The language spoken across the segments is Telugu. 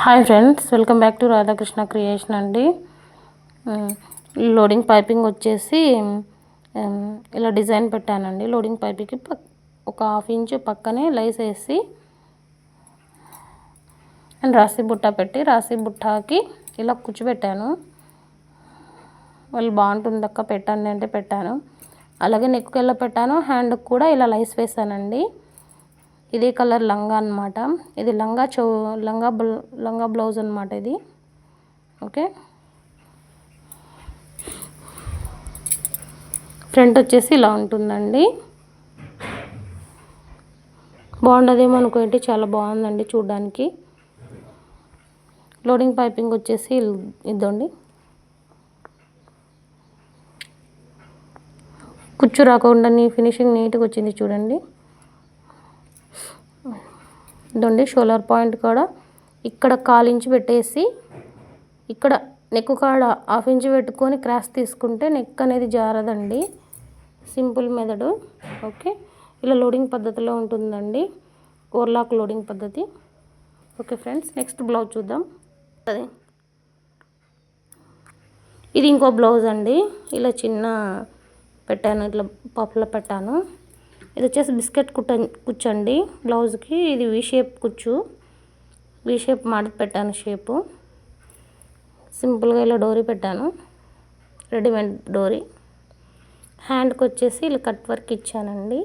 Hi friends welcome back to Radhakrishna creation అండి. లోడింగ్ పైపింగ్ వచ్చేసి ఇలా డిజైన్ పెట్టానండి. లోడింగ్ పైపింగ్కి ఒక హాఫ్ ఇంచ్ పక్కనే లైస్ వేసి అండ్ రాసి బుట్ట పెట్టి రాసి బుట్టకి ఇలా కూర్చోబెట్టాను. వాళ్ళు బాగుంటుంది అక్క పెట్టండి అంటే పెట్టాను. అలాగే నెక్కు ఎలా పెట్టాను హ్యాండ్కి కూడా ఇలా లైస్ వేసానండి. ఇదే కలర్ లంగా అన్నమాట. ఇది లంగా చౌ లంగా బ్ల లంగా బ్లౌజ్ అనమాట ఇది. ఓకే. ఫ్రంట్ వచ్చేసి ఇలా ఉంటుందండి. బాగుండదేమో అనుకోండి చాలా బాగుందండి చూడడానికి. లోడింగ్ పైపింగ్ వచ్చేసి ఇద్దండి కుచ్చు రాకుండా నీ ఫినిషింగ్ నీట్గా వచ్చింది చూడండి. ఇదండి షోలర్ పాయింట్ కూడా. ఇక్కడ కాలు ఇంచు పెట్టేసి ఇక్కడ నెక్ కాడ హాఫ్ ఇంచ్ పెట్టుకొని క్రాస్ తీసుకుంటే నెక్ అనేది జారదండి. Simple method. ఓకే. ఇలా లోడింగ్ పద్ధతిలో ఉంటుందండి. ఓర్లాక్ లోడింగ్ పద్ధతి. ఓకే ఫ్రెండ్స్ నెక్స్ట్ బ్లౌజ్ చూద్దాం. అది. ఇది ఇంకో బ్లౌజ్ అండి. ఇలా చిన్న పెట్టాను ఇట్లా పప్పులో పెట్టాను. ఇది వచ్చేసి బిస్కెట్ కుట్ట కుచ్చండి. బ్లౌజ్కి ఇది వి షేప్ కుచ్చు. వి షేప్ మాడి పెట్టాను షేపు సింపుల్గా ఇలా డోరీ పెట్టాను. రెడీమేడ్ డోరీ. హ్యాండ్కి వచ్చేసి ఇలా కట్ వర్క్ ఇచ్చానండి.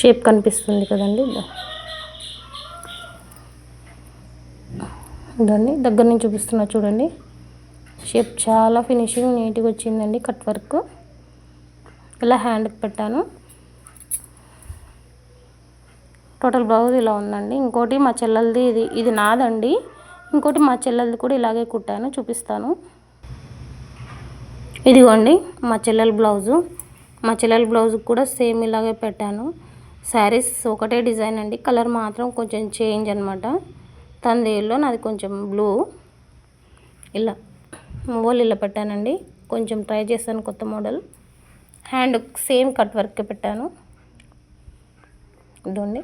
షేప్ కనిపిస్తుంది కదండి. ఇదండి దగ్గర నుంచి చూపిస్తున్నా చూడండి. షేప్ చాలా ఫినిషింగ్ నీట్గా వచ్చిందండి కట్ వర్క్ ఇలా హ్యాండ్కి పెట్టాను. టోటల్ బ్లౌజ్ ఇలా ఉందండి. ఇంకోటి మా చెల్లెలది ఇది ఇది నాదండి. ఇంకోటి మా చెల్లెలది కూడా ఇలాగే కుట్టాను చూపిస్తాను. ఇదిగోండి మా చెల్లెల బ్లౌజు మా చెల్లెల బ్లౌజ్ కూడా సేమ్ ఇలాగే పెట్టాను. శారీస్ ఒకటే డిజైన్ అండి. కలర్ మాత్రం కొంచెం చేంజ్ అనమాట తనది ఎల్లో నాది కొంచెం బ్లూ ఇలా మోల్ ఇలా పెట్టానండి. కొంచెం ట్రై చేశాను కొత్త model hand same cut work పెట్టాను. ఇదండి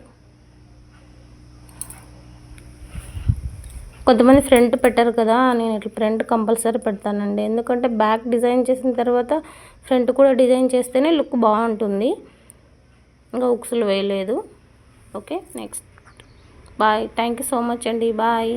కొంతమంది ఫ్రంట్ పెట్టారు కదా నేను ఇట్లా ఫ్రంట్ కంపల్సరీ పెడతానండి. ఎందుకంటే బ్యాక్ డిజైన్ చేసిన తర్వాత ఫ్రంట్ కూడా డిజైన్ చేస్తేనే లుక్ బాగుంటుంది. ఇంకా ఉక్సులు వేయలేదు. Okay next bye thank you so much అండి బాయ్